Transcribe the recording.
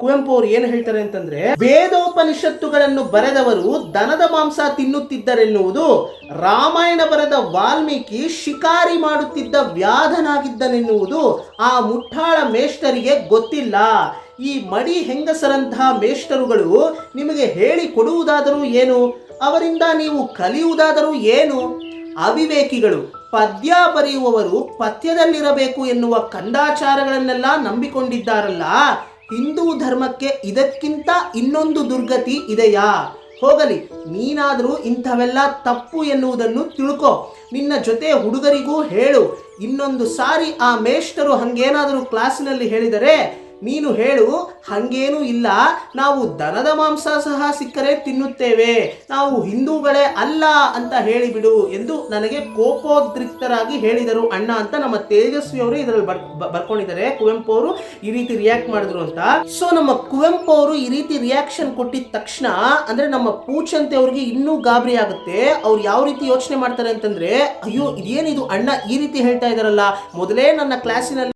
ಕುವೆಂಪು ಅವರು ಏನು ಹೇಳ್ತಾರೆ ಅಂತಂದ್ರೆ, ವೇದೋಪನಿಷತ್ತುಗಳನ್ನು ಬರೆದವರು ದನದ ಮಾಂಸ ತಿನ್ನುತ್ತಿದ್ದರೆನ್ನುವುದು ರಾಮಾಯಣ ಬರೆದ ವಾಲ್ಮೀಕಿ ಶಿಕಾರಿ ಮಾಡುತ್ತಿದ್ದ ವ್ಯಾಧನಾಗಿದ್ದನೆನ್ನುವುದು ಆ ಮುಠಾಳ ಮೇಷ್ಟರಿಗೆ ಗೊತ್ತಿಲ್ಲ. ಈ ಮಡಿ ಹೆಂಗಸರಂತಹ ಮೇಷ್ಟರುಗಳು ನಿಮಗೆ ಹೇಳಿ ಕೊಡುವುದಾದರೂ ಏನು? ಅವರಿಂದ ನೀವು ಕಲಿಯುವುದಾದರೂ ಏನು? ಅವಿವೇಕಿಗಳು, ಪದ್ಯ ಬರೆಯುವವರು ಪಥ್ಯದಲ್ಲಿರಬೇಕು ಎನ್ನುವ ಕಂದಾಚಾರಗಳನ್ನೆಲ್ಲ ನಂಬಿಕೊಂಡಿದ್ದಾರಲ್ಲ ಹಿಂದೂ ಧರ್ಮಕ್ಕೆ ಇದಕ್ಕಿಂತ ಇನ್ನೊಂದು ದುರ್ಗತಿ ಇದೆಯಾ? ಹೋಗಲಿ, ನೀನಾದರೂ ಇಂಥವೆಲ್ಲ ತಪ್ಪು ಎನ್ನುವುದನ್ನು ತಿಳ್ಕೊ. ನಿನ್ನ ಜೊತೆ ಹುಡುಗರಿಗೂ ಹೇಳು. ಇನ್ನೊಂದು ಸಾರಿ ಆ ಮೇಷ್ಟರು ಹಂಗೇನಾದರೂ ಕ್ಲಾಸಿನಲ್ಲಿ ಹೇಳಿದರೆ ನೀನು ಹೇಳು, ಹಂಗೇನೂ ಇಲ್ಲ. ನಾವು ದನದ ಮಾಂಸ ಸಹ ಸಿಕ್ಕರೆ ತಿನ್ನುತ್ತೇವೆ. ನಾವು ಹಿಂದೂಗಳೇ ಅಲ್ಲ ಅಂತ ಹೇಳಿಬಿಡು ಎಂದು ನನಗೆ ಕೋಪೋದ್ರಿಕ್ತರಾಗಿ ಹೇಳಿದರು ಅಣ್ಣ ಅಂತ ನಮ್ಮ ತೇಜಸ್ವಿ ಅವರು ಇದರಲ್ಲಿ ಬರ್ ಬರ್ಕೊಂಡಿದ್ದಾರೆ. ಕುವೆಂಪು ಅವರು ಈ ರೀತಿ ರಿಯಾಕ್ಟ್ ಮಾಡಿದ್ರು ಅಂತ. ಸೊ ನಮ್ಮ ಕುವೆಂಪು ಅವರು ಈ ರೀತಿ ರಿಯಾಕ್ಷನ್ ಕೊಟ್ಟಿದ ತಕ್ಷಣ, ಅಂದ್ರೆ ನಮ್ಮ ಪೂಚಂತೆ ಅವ್ರಿಗೆ ಇನ್ನೂ ಗಾಬರಿ ಆಗುತ್ತೆ. ಅವ್ರು ಯಾವ ರೀತಿ ಯೋಚನೆ ಮಾಡ್ತಾರೆ ಅಂತಂದ್ರೆ, ಅಯ್ಯೋ, ಇದೇನಿದು ಅಣ್ಣ? ಈ ರೀತಿ ಹೇಳ್ತಾ ಇದಾರಲ್ಲ ಮೊದಲೇ ನನ್ನ ಕ್ಲಾಸಿನಲ್ಲಿ